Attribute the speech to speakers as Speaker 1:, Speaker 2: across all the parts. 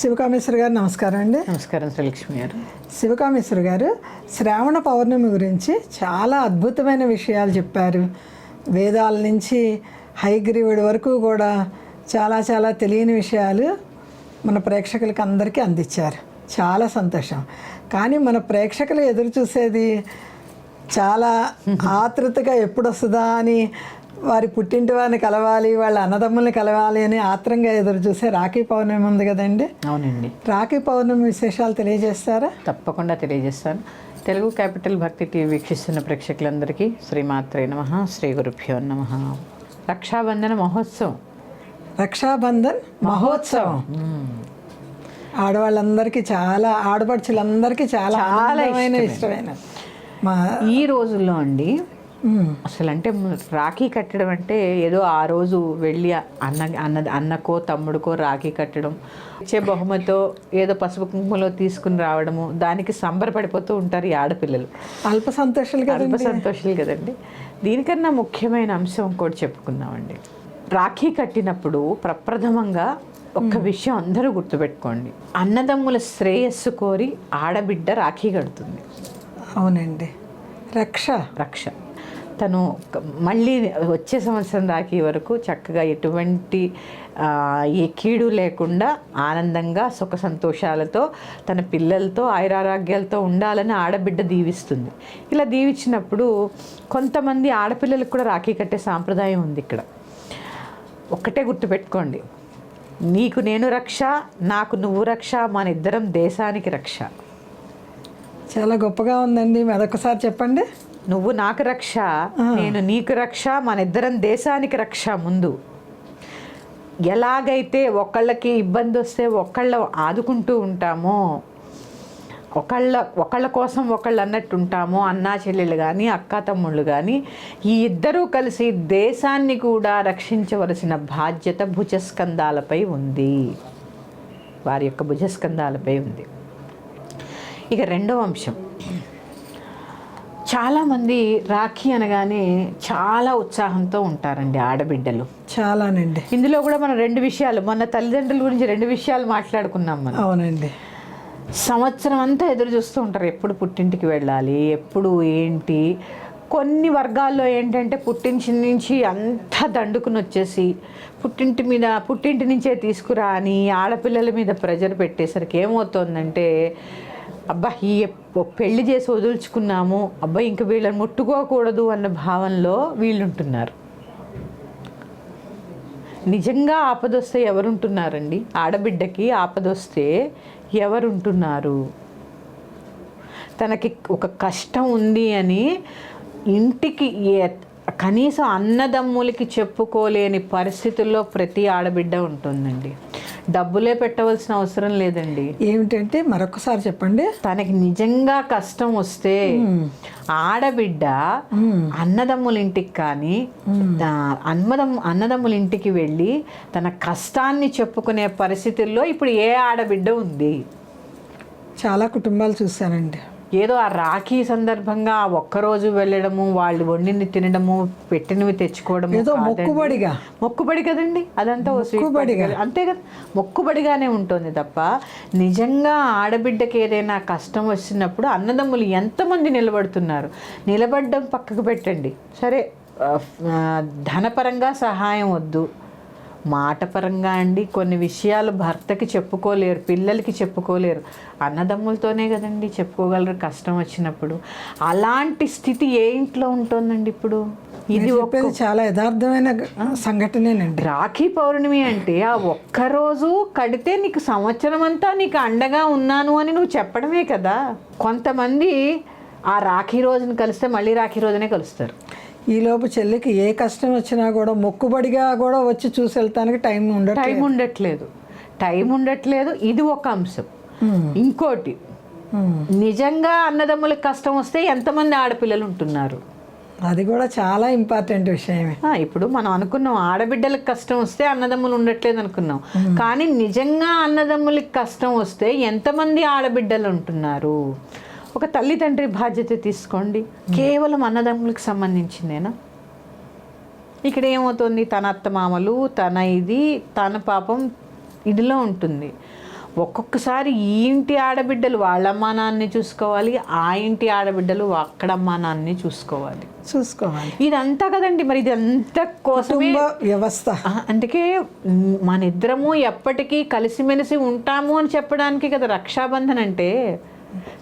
Speaker 1: శివకామేశ్వర గారు నమస్కారం అండి.
Speaker 2: నమస్కారం శ్రీలక్ష్మి గారు.
Speaker 1: శివకామేశ్వర గారు శ్రావణ పౌర్ణమి గురించి చాలా అద్భుతమైన విషయాలు చెప్పారు. వేదాల నుంచి హైగ్రీవుడి వరకు కూడా చాలా చాలా తెలియని విషయాలు మన ప్రేక్షకులకి అందరికీ అందించారు. చాలా సంతోషం. కానీ మన ప్రేక్షకులు ఎదురు చూసేది చాలా ఆతృతగా ఎప్పుడు వస్తుందా అని వారి పుట్టింటి వారిని కలవాలి వాళ్ళ అన్నదమ్ముల్ని కలవాలి అని ఆత్రంగా ఎదురు చూసే రాఖీ పౌర్ణమి ఉంది కదండి.
Speaker 2: అవునండి.
Speaker 1: రాఖీ పౌర్ణమి విశేషాలు తెలియజేస్తారా?
Speaker 2: తప్పకుండా తెలియజేస్తాను. తెలుగు క్యాపిటల్ భక్తి టీవీ వీక్షిస్తున్న ప్రేక్షకులందరికీ శ్రీమాత్రే నమ శ్రీ గురుభ్యో నమ. రక్షాబంధన మహోత్సవం.
Speaker 1: రక్షాబంధన్ మహోత్సవం. ఆడవాళ్ళందరికీ చాలా ఆడపడుచులందరికీ చాలా
Speaker 2: చాలా
Speaker 1: ఆనందమైన ఇష్టమైన
Speaker 2: ఈ రోజుల్లో అండి అసలు అంటే రాఖీ కట్టడం అంటే ఏదో ఆ రోజు వెళ్ళి అన్న అన్న అన్నకో తమ్ముడికో రాఖీ కట్టడం ఇచ్చే బహుమతో ఏదో పసుపు కుంకుమలో తీసుకుని రావడము దానికి సంబరపడిపోతూ ఉంటారు ఈ ఆడపిల్లలు.
Speaker 1: అల్ప సంతోషాలు కదా
Speaker 2: అల్ప సంతోషాలు కదండి. దీనికన్నా ముఖ్యమైన అంశం ఇంకోటి చెప్పుకుందామండి. రాఖీ కట్టినప్పుడు ప్రప్రథమంగా ఒక్క విషయం అందరూ గుర్తుపెట్టుకోండి. అన్నదమ్ముల శ్రేయస్సు కోరి ఆడబిడ్డ రాఖీ కడుతుంది.
Speaker 1: అవునండి. రక్ష.
Speaker 2: రక్ష. తను మళ్ళీ వచ్చే సంవత్సరం రాఖీ వరకు చక్కగా ఎటువంటి ఏ కీడు లేకుండా ఆనందంగా సుఖ సంతోషాలతో తన పిల్లలతో ఆయురారోగ్యాలతో ఉండాలని ఆడబిడ్డ దీవిస్తుంది. ఇలా దీవించినప్పుడు కొంతమంది ఆడపిల్లలకు కూడా రాఖీ కట్టే సాంప్రదాయం ఉంది ఇక్కడ. ఒక్కటే గుర్తుపెట్టుకోండి నీకు నేను రక్ష నాకు నువ్వు రక్ష మన ఇద్దరం దేశానికి రక్ష.
Speaker 1: చాలా గొప్పగా ఉందండి. మరొకసారి చెప్పండి.
Speaker 2: నువ్వు నాకు రక్ష నేను నీకు రక్ష మన ఇద్దరం దేశానికి రక్ష ముందు. ఎలాగైతే ఒకళ్ళకి ఇబ్బంది వస్తే ఒకళ్ళ ఆదుకుంటూ ఉంటామో ఒకళ్ళ ఒకళ్ళ కోసం ఒకళ్ళు అన్నట్టు ఉంటామో అన్నా చెల్లెలు కానీ అక్క తమ్ముళ్ళు కానీ ఈ ఇద్దరూ కలిసి దేశాన్ని కూడా రక్షించవలసిన బాధ్యత భుజస్కంధాలపై ఉంది. వారి యొక్క భుజస్కంధాలపై ఉంది. ఇక రెండవ అంశం. చాలామంది రాఖీ అనగానే చాలా ఉత్సాహంతో ఉంటారండి ఆడబిడ్డలు.
Speaker 1: చాలానండి.
Speaker 2: ఇందులో కూడా మనం రెండు విషయాలు మొన్న తల్లిదండ్రుల గురించి రెండు విషయాలు మాట్లాడుకున్నాం మనం.
Speaker 1: అవునండి.
Speaker 2: సంవత్సరం అంతా ఎదురు చూస్తూ ఉంటారు ఎప్పుడు పుట్టింటికి వెళ్ళాలి ఎప్పుడు ఏంటి? కొన్ని వర్గాల్లో ఏంటంటే పుట్టింటి నుంచి అంతా దండుకుని వచ్చేసి పుట్టింటి మీద పుట్టింటి నుంచే తీసుకురా అని ఆడపిల్లల మీద ప్రెజర్ పెట్టేసరికి ఏమవుతోందంటే అబ్బా ఈ పెళ్ళి చేసి వదులుచుకున్నాము అబ్బా ఇంక వీళ్ళని ముట్టుకోకూడదు అన్న భావనలో వీళ్ళుంటున్నారు. నిజంగా ఆపదొస్తే ఎవరుంటున్నారండి? ఆడబిడ్డకి ఆపదొస్తే ఎవరుంటున్నారు? తనకి ఒక కష్టం ఉంది అని ఇంటికి కనీసం అన్నదమ్ములకి చెప్పుకోలేని పరిస్థితుల్లో ప్రతి ఆడబిడ్డ ఉంటుందండి. డబ్బులే పెట్టవలసిన అవసరం లేదండి.
Speaker 1: ఏమిటంటే మరొకసారి చెప్పండి.
Speaker 2: తనకి నిజంగా కష్టం వస్తే ఆడబిడ్డ అన్నదమ్ముల ఇంటికి కానీ ఆ, అన్నదమ్ము అన్నదమ్ముల ఇంటికి వెళ్ళి తన కష్టాన్ని చెప్పుకునే పరిస్థితుల్లో ఇప్పుడు ఏ ఆడబిడ్డ ఉంది?
Speaker 1: చాలా కుటుంబాలు చూశానండి.
Speaker 2: ఏదో ఆ రాఖీ సందర్భంగా ఒక్కరోజు వెళ్ళడము వాళ్ళు వండింది తినడము పెట్టినవి తెచ్చుకోవడము
Speaker 1: ఏదో. మొక్కుబడిగా.
Speaker 2: మొక్కుబడి కదండి? అదంతా
Speaker 1: మొక్కుబడిగా.
Speaker 2: అంతే కదా. మొక్కుబడిగానే ఉంటుంది తప్ప నిజంగా ఆడబిడ్డకి ఏదైనా కష్టం వచ్చినప్పుడు అన్నదమ్ములు ఎంతమంది నిలబడుతున్నారు? నిలబడడం పక్కకు పెట్టండి. సరే ధనపరంగా సహాయం వద్దు. మాటపరంగా అండి కొన్ని విషయాలు భర్తకి చెప్పుకోలేరు పిల్లలకి చెప్పుకోలేరు. అన్నదమ్ములతోనే కదండి చెప్పుకోగలరు కష్టం వచ్చినప్పుడు. అలాంటి స్థితి ఏ ఇంట్లో ఉంటుందండి ఇప్పుడు? ఇది
Speaker 1: మీరు
Speaker 2: ఒక
Speaker 1: చెప్పేది చాలా యథార్థమైన సంఘటనేనండి.
Speaker 2: రాఖీ పౌర్ణమి అంటే ఆ ఒక్కరోజు కడితే నీకు సంవత్సరం అంతా నీకు అండగా ఉన్నాను అని నువ్వు చెప్పడమే కదా. కొంతమంది ఆ రాఖీ రోజున కలిస్తే మళ్ళీ రాఖీ రోజునే కలుస్తారు.
Speaker 1: ఈలోపు చెల్లికి ఏ కష్టం వచ్చినా కూడా మొక్కుబడిగా కూడా వచ్చి చూసి వెళ్తానికి టైం ఉండదు
Speaker 2: టైం ఉండట్లేదు. టైం ఉండట్లేదు. ఇది ఒక అంశం. ఇంకోటి నిజంగా అన్నదమ్ములకు కష్టం వస్తే ఎంతమంది ఆడపిల్లలు ఉంటున్నారు?
Speaker 1: అది కూడా చాలా ఇంపార్టెంట్ విషయమే.
Speaker 2: ఇప్పుడు మనం అనుకున్నాం ఆడబిడ్డలకు కష్టం వస్తే అన్నదమ్ములు ఉండట్లేదు అనుకున్నాం. కానీ నిజంగా అన్నదమ్ములకి కష్టం వస్తే ఎంతమంది ఆడబిడ్డలు ఉంటున్నారు? ఒక తల్లి తండ్రి బాధ్యత తీసుకోండి. కేవలం అన్నదమ్ములకు సంబంధించిందేనా? ఇక్కడ ఏమవుతుంది? తన అత్తమామలు తన ఇది తన పాపం ఇదిలో ఉంటుంది. ఒక్కొక్కసారి ఈ ఇంటి ఆడబిడ్డలు వాళ్ళ అమ్మా నాన్నని చూసుకోవాలి ఆ ఇంటి ఆడబిడ్డలు అక్కడ అమ్మా నాన్నని చూసుకోవాలి.
Speaker 1: చూసుకోవాలి.
Speaker 2: ఇదంతా కదండి మరి ఇదంతా కోసమే
Speaker 1: కుటుంబ వ్యవస్థ.
Speaker 2: అందుకే మన ఇద్దరము ఎప్పటికీ కలిసిమెలిసి ఉంటాము అని చెప్పడానికి కదా రక్షాబంధన్ అంటే.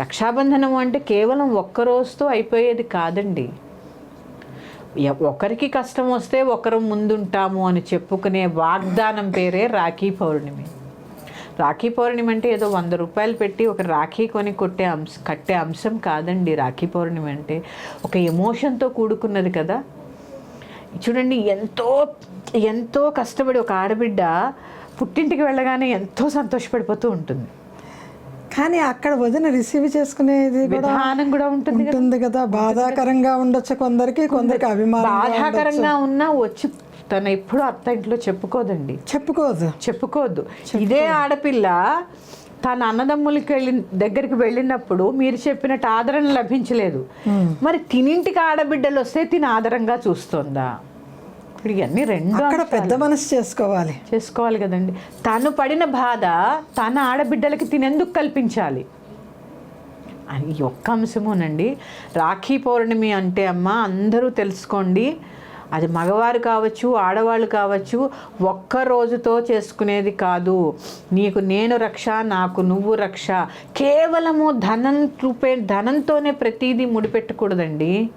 Speaker 2: రక్షాబంధనం అంటే కేవలం ఒక్కరోజుతో అయిపోయేది కాదండి. ఒకరికి కష్టం వస్తే ఒకరు ముందుంటాము అని చెప్పుకునే వాగ్దానం పేరే రాఖీ పౌర్ణమి. రాఖీ పౌర్ణమి అంటే ఏదో వంద రూపాయలు పెట్టి ఒక రాఖీ కొని కొట్టే అంశ కట్టే అంశం కాదండి రాఖీ పౌర్ణమి అంటే. ఒక ఎమోషన్తో కూడుకున్నది కదా. చూడండి ఎంతో ఎంతో కష్టపడి ఒక ఆడబిడ్డ పుట్టింటికి వెళ్ళగానే ఎంతో సంతోషపడిపోతూ ఉంటుంది.
Speaker 1: కానీ అక్కడ వదిన రిసీవ్ చేసుకునేది కూడా
Speaker 2: విధానం కూడా ఉంటుంది కదా.
Speaker 1: ఉంటుంది కదా. బాధాకరంగా ఉండొచ్చు కొందరికి కొందరికి అభిమానం
Speaker 2: బాధాకరంగా ఉన్నా వచ్చి తను ఎప్పుడు అత్త ఇంట్లో చెప్పుకోదండి.
Speaker 1: చెప్పుకోదు.
Speaker 2: చెప్పుకోవద్దు ఇదే ఆడపిల్ల తన అన్నదమ్ములకి వెళ్ళి దగ్గరికి వెళ్ళినప్పుడు మీరు చెప్పినట్టు ఆదరణ లభించలేదు. మరి తినింటికి ఆడబిడ్డలు వస్తే తిని ఆదరంగా చూస్తుందా? ఇప్పుడు ఇవన్నీ రెండు
Speaker 1: అక్కడ పెద్ద మనసు చేసుకోవాలి.
Speaker 2: చేసుకోవాలి కదండి. తను పడిన బాధ తన ఆడబిడ్డలకి తినెందుకు కల్పించాలి. అని ఒక్క అంశమోనండి. రాఖీ పౌర్ణమి అంటే అమ్మ అందరూ తెలుసుకోండి. అది మగవారు కావచ్చు ఆడవాళ్ళు కావచ్చు ఒక్క రోజుతో చేసుకునేది కాదు. నీకు నేను రక్ష నాకు నువ్వు రక్ష. కేవలము ధనం రూపే ధనంతోనే ప్రతిదీ ముడిపెట్టకూడదండి.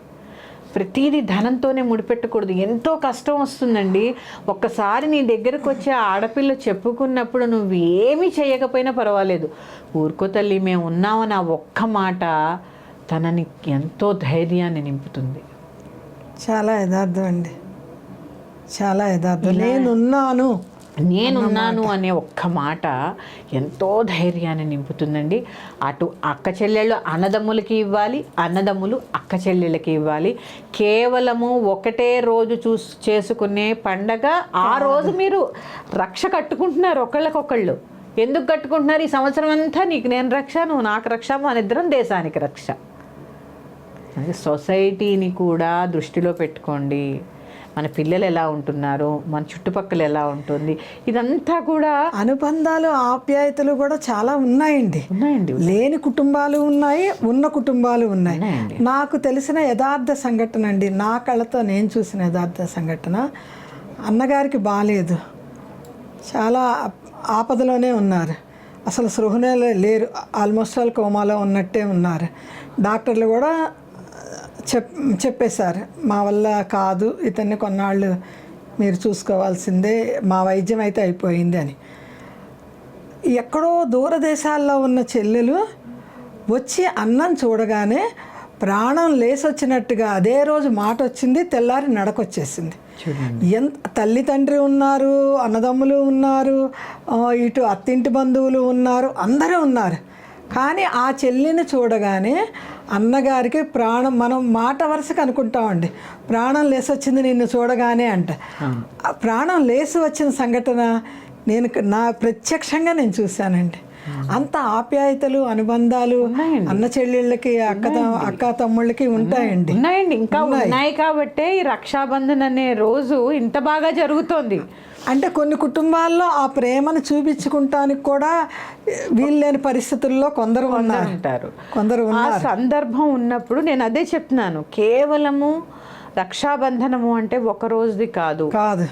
Speaker 2: ప్రతిదీ ధనంతోనే ముడిపెట్టకూడదు. ఎంతో కష్టం వస్తుందండి. ఒక్కసారి నీ దగ్గరకు వచ్చే ఆడపిల్ల చెప్పుకున్నప్పుడు నువ్వు ఏమీ చేయకపోయినా పర్వాలేదు. ఊరుకో తల్లి మేము ఉన్నామని ఆ ఒక్క మాట తనని ఎంతో ధైర్యాన్ని నింపుతుంది.
Speaker 1: చాలా యథార్థం అండి. చాలా యథార్థం. నేనున్నాను.
Speaker 2: నేనున్నాను అనే ఒక్క మాట ఎంతో ధైర్యాన్ని నింపుతుందండి. అటు అక్క చెల్లెళ్ళు అన్నదమ్ములకి ఇవ్వాలి అన్నదమ్ములు అక్క చెల్లెళ్ళకి ఇవ్వాలి. కేవలము ఒకటే రోజు చూస్ చేసుకునే పండగ ఆ రోజు మీరు రక్ష కట్టుకుంటున్నారు ఒకళ్ళకొకళ్ళు. ఎందుకు కట్టుకుంటున్నారు? ఈ సంవత్సరం అంతా నీకు నేను రక్ష నువ్వు నాకు రక్ష మన ఇద్దరం దేశానికి రక్ష. సొసైటీని కూడా దృష్టిలో పెట్టుకోండి. మన పిల్లలు ఎలా ఉంటున్నారు మన చుట్టుపక్కల ఎలా ఉంటుంది ఇదంతా కూడా
Speaker 1: అనుబంధాలు ఆప్యాయతలు కూడా చాలా ఉన్నాయండి.
Speaker 2: ఉన్నాయండి
Speaker 1: లేని కుటుంబాలు ఉన్నాయి ఉన్న కుటుంబాలు ఉన్నాయి. నాకు తెలిసిన యథార్థ సంఘటన అండి నా కళ్ళతో నేను చూసిన యథార్థ సంఘటన అన్నగారికి బాగాలేదు చాలా ఆపదలోనే ఉన్నారు. అసలు సృహనే లేరు ఆల్మోస్ట్ ఆల్ కోమాలో ఉన్నట్టే ఉన్నారు. డాక్టర్లు కూడా చెప్ చెప్పేశారు. మా వల్ల కాదు ఇతన్ని కొన్నాళ్ళు మీరు చూసుకోవాల్సిందే మా వైద్యం అయితే అయిపోయింది అని. ఎక్కడో దూరదేశాల్లో ఉన్న చెల్లెలు వచ్చి అన్నం చూడగానే ప్రాణం లేసొచ్చినట్టుగా అదే రోజు మాట వచ్చింది తెల్లారి నడకొచ్చేసింది. ఎంత తల్లి తండ్రి ఉన్నారు అన్నదమ్ములు ఉన్నారు ఇటు అత్తింటి బంధువులు ఉన్నారు అందరూ ఉన్నారు. కానీ ఆ చెల్లిని చూడగానే అన్నగారికి ప్రాణం మనం మాట వరుసకు అనుకుంటామండి. ప్రాణం లేసొచ్చింది నిన్ను చూడగానే అంట. ప్రాణం లేసి వచ్చిన సంఘటన నేను నా ప్రత్యక్షంగా నేను చూశానండి. అంత ఆప్యాయతలు అనుబంధాలు అన్న చెల్లెళ్ళకి అక్క అక్క తమ్ముళ్ళకి ఉంటాయండి.
Speaker 2: ఉన్నాయండి. ఇంకా ఉన్నాయి కాబట్టే ఈ రక్షాబంధన్ అనే రోజు ఇంత బాగా జరుగుతోంది.
Speaker 1: అంటే కొన్ని కుటుంబాల్లో ఆ ప్రేమను చూపించుకుంటానికి కూడా వీల్లేని పరిస్థితుల్లో కొందరు ఉన్నారు. కొందరు
Speaker 2: ఆ సందర్భం ఉన్నప్పుడు నేను అదే చెప్తున్నాను. కేవలము రక్షాబంధనము అంటే ఒక రోజుది కాదు.
Speaker 1: కాదు.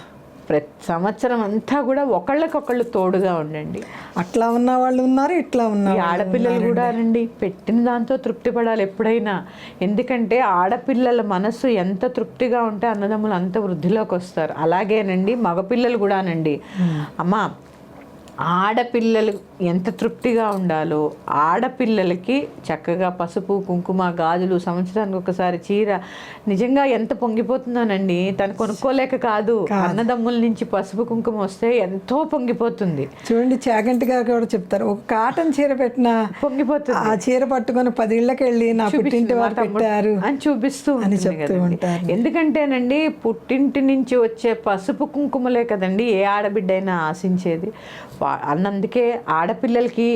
Speaker 2: ప్రతి సంవత్సరం అంతా కూడా ఒకళ్ళకొకళ్ళు తోడుగా ఉండండి.
Speaker 1: అట్లా ఉన్న వాళ్ళు ఉన్నారు ఇట్లా ఉన్న
Speaker 2: ఈ ఆడపిల్లలు కూడా రండి. పెట్టిన దాంతో తృప్తి పడాలి ఎప్పుడైనా. ఎందుకంటే ఆడపిల్లల మనసు ఎంత తృప్తిగా ఉంటే అన్నదమ్ములు అంత వృద్ధిలోకి వస్తారు. అలాగేనండి మగపిల్లలు కూడానండి. అమ్మా ఆడపిల్లలు ఎంత తృప్తిగా ఉండాలో ఆడపిల్లలకి చక్కగా పసుపు కుంకుమ గాజులు సంవత్సరానికి ఒకసారి చీర నిజంగా ఎంత పొంగిపోతుందోనండి. తను కొనుక్కోలేక కాదు. అన్నదమ్ముల నుంచి పసుపు కుంకుమ వస్తే ఎంతో పొంగిపోతుంది.
Speaker 1: చూడండి చాగంటి గారు కూడా చెప్తారు. ఒక కాటన్ చీర పెట్టిన
Speaker 2: పొంగిపోతుంది.
Speaker 1: ఆ చీర పట్టుకొని పదిళ్ళకి వెళ్ళి నా పుట్టింటి వారు పెట్టారు
Speaker 2: అని చూపిస్తూ
Speaker 1: అని చెప్తూ. ఉంటారు.
Speaker 2: ఎందుకంటేనండి పుట్టింటి నుంచి వచ్చే పసుపు కుంకుమలే కదండి ఏ ఆడబిడ్డైనా ఆశించేది. వా- అన్నందుకే ఆడపిల్లలకి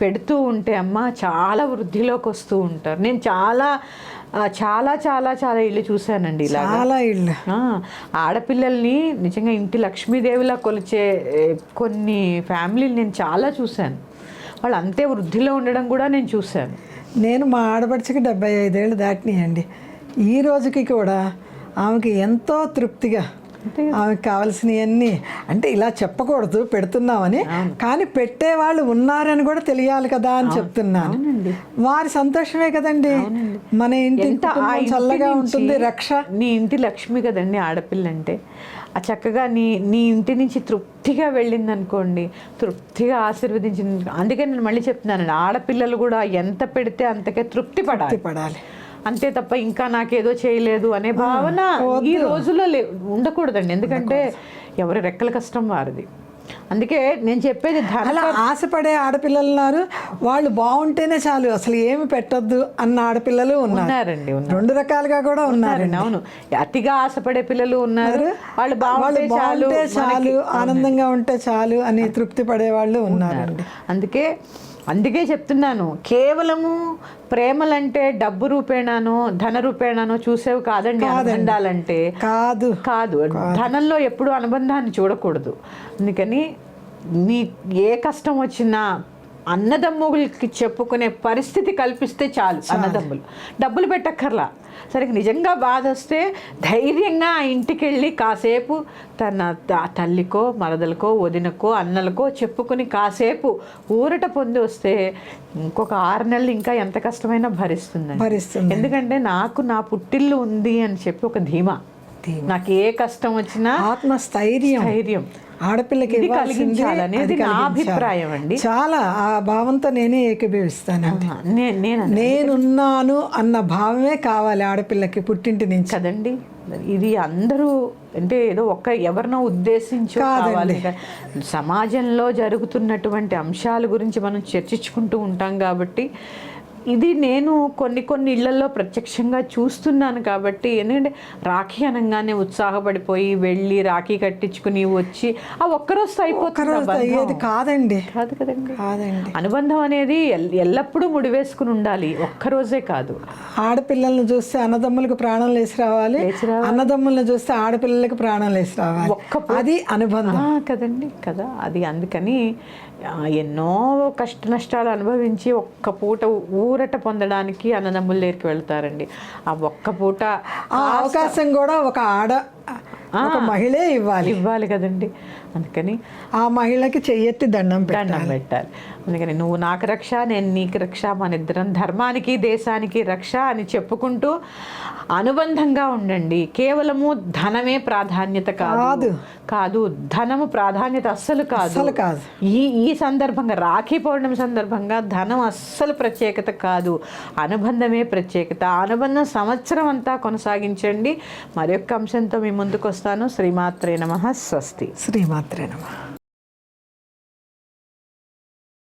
Speaker 2: పెడుతూ ఉంటే అమ్మ చాలా వృద్ధిలోకి వస్తూ ఉంటారు. నేను చాలా చాలా చాలా చాలా ఇల్లు చూశానండి ఇలా
Speaker 1: చాలా ఇళ్ళు.
Speaker 2: ఆడపిల్లల్ని నిజంగా ఇంటి లక్ష్మీదేవిలా కొలిచే కొన్ని ఫ్యామిలీలు నేను చాలా చూశాను. వాళ్ళు అంతే వృద్ధిలో ఉండడం కూడా నేను చూశాను.
Speaker 1: నేను మా ఆడపడిచికి డెబ్బై ఐదేళ్ళు దాటినాయండి. ఈ రోజుకి కూడా ఆమెకి ఎంతో తృప్తిగా ఆమెకు కావాల్సినవన్నీ అంటే ఇలా చెప్పకూడదు పెడుతున్నామని. కానీ పెట్టేవాళ్ళు ఉన్నారని కూడా తెలియాలి కదా అని చెప్తున్నాను. వారి సంతోషమే కదండి. మన ఇంటి చల్లగా ఉంటుంది రక్ష.
Speaker 2: నీ ఇంటి లక్ష్మి కదండి ఆడపిల్ల అంటే ఆ చక్కగా నీ నీ ఇంటి నుంచి తృప్తిగా వెళ్ళింది అనుకోండి తృప్తిగా ఆశీర్వదించింది. అందుకే నేను మళ్ళీ చెప్తున్నానండి ఆడపిల్లలు కూడా ఎంత పెడితే అంతకే తృప్తి పడాలి
Speaker 1: పడాలి
Speaker 2: అంతే తప్ప ఇంకా నాకేదో చేయలేదు అనే భావన ఈ రోజుల్లో ఉండకూడదండి. ఎందుకంటే ఎవరి రెక్కల కష్టం వారిది. అందుకే నేను చెప్పేది
Speaker 1: అలా ఆశపడే ఆడపిల్లలు ఉన్నారు వాళ్ళు బాగుంటేనే చాలు. అసలు ఏమి పెట్టొద్దు అన్న ఆడపిల్లలు ఉన్నారు.
Speaker 2: ఉన్నారండి ఉన్నారు.
Speaker 1: రెండు రకాలుగా కూడా ఉన్నారు
Speaker 2: ఉన్నారండి, అవును. అతిగా ఆశపడే పిల్లలు ఉన్నారు. వాళ్ళు బాగుంటే చాలు.
Speaker 1: చాలు. ఆనందంగా ఉంటే చాలు అని తృప్తి పడే వాళ్ళు ఉన్నారండి.
Speaker 2: అందుకే అందుకే చెప్తున్నాను కేవలము ప్రేమలంటే డబ్బు రూపేణానో ధన రూపేణానో చూసేవి కాదండి అనుబంధాలంటే.
Speaker 1: కాదు.
Speaker 2: కాదు. ధనంలో ఎప్పుడు అనుబంధాన్ని చూడకూడదు. అందుకని నీ ఏ కష్టం వచ్చినా అన్నదమ్ములకి చెప్పుకునే పరిస్థితి కల్పిస్తే చాలు అన్నదమ్ములు. డబ్బులు పెట్టక్కర్లా. సరే నిజంగా బాధ వస్తే ధైర్యంగా ఆ ఇంటికి వెళ్ళి కాసేపు తన తల్లికో మరదలకో వదినకో అన్నలకో చెప్పుకుని కాసేపు ఊరట పొంది వస్తే ఇంకొక ఆరు నెలలు ఇంకా ఎంత కష్టమైనా భరిస్తుందండి.
Speaker 1: భరిస్తుంది
Speaker 2: ఎందుకంటే నాకు నా పుట్టిల్లు ఉంది అని చెప్పి ఒక ధీమా. నాకు ఏ కష్టం వచ్చినా
Speaker 1: ఆత్మస్థైర్యం.
Speaker 2: ధైర్యం
Speaker 1: ఆడపిల్లకి ఇవ్వాల్సింది అది
Speaker 2: నా. అభిప్రాయం అండి
Speaker 1: చాలా ఆ భావంతో నేనే ఏకీభవిస్తాను
Speaker 2: నే- నేను
Speaker 1: నేనున్నాను అన్న భావమే కావాలి ఆడపిల్లకి పుట్టింటి నుంచి.
Speaker 2: కదండి ఇది అందరూ అంటే ఏదో ఒక్క ఎవరినో ఉద్దేశించి కావాలి. సమాజంలో జరుగుతున్నటువంటి అంశాల గురించి మనం చర్చించుకుంటూ ఉంటాం కాబట్టి ఇది నేను కొన్ని కొన్ని ఇళ్ళలో ప్రత్యక్షంగా చూస్తున్నాను కాబట్టి ఎందుకంటే రాఖీ అనగానే ఉత్సాహపడిపోయి వెళ్ళి రాఖీ కట్టించుకుని వచ్చి ఆ ఒక్కరోజు అయిపోతుంది
Speaker 1: కాదండి.
Speaker 2: కాదు కదండి.
Speaker 1: కాదండి.
Speaker 2: అనుబంధం అనేది ఎల్- ఎల్లప్పుడూ ముడివేసుకుని ఉండాలి. ఒక్కరోజే కాదు.
Speaker 1: ఆడపిల్లల్ని చూస్తే అన్నదమ్ములకు ప్రాణం లేచి రావాలి. అన్నదమ్ములను చూస్తే ఆడపిల్లలకు ప్రాణం లేచి రావాలి.
Speaker 2: ఒక్క
Speaker 1: అది అనుబంధం.
Speaker 2: కదండి. కదా. అది అందుకని ఎన్నో కష్ట నష్టాలు అనుభవించి ఒక్క పూట ఊరట పొందడానికి అన్నదమ్ముల దగ్గరికి వెళ్తారండి. ఆ ఒక్క పూట
Speaker 1: ఆ అవకాశం కూడా ఒక ఆడ ఒక మహిళే ఇవ్వాలి.
Speaker 2: ఇవ్వాలి కదండి. అందుకని
Speaker 1: ఆ మహిళకి చెయ్యెత్తి దండం
Speaker 2: దండం పెట్టాలి. అందుకని నువ్వు నాకు రక్ష నేను నీకు రక్ష మన ఇద్దరం ధర్మానికి దేశానికి రక్ష అని చెప్పుకుంటూ అనుబంధంగా ఉండండి. కేవలము ధనమే ప్రాధాన్యత కాదు. కాదు. ధనము ప్రాధాన్యత అస్సలు కాదు.
Speaker 1: అసలు కాదు.
Speaker 2: ఈ ఈ సందర్భంగా రాఖీ పౌర్ణమి సందర్భంగా ధనం అస్సలు ప్రత్యేకత కాదు. అనుబంధమే ప్రత్యేకత. అనుబంధం సంవత్సరం అంతా కొనసాగించండి. మరొక అంశంతో మీ ముందుకు వస్తాను శ్రీమాత్రే నమ. స్వస్తి.
Speaker 1: శ్రీమాత్రే నమ.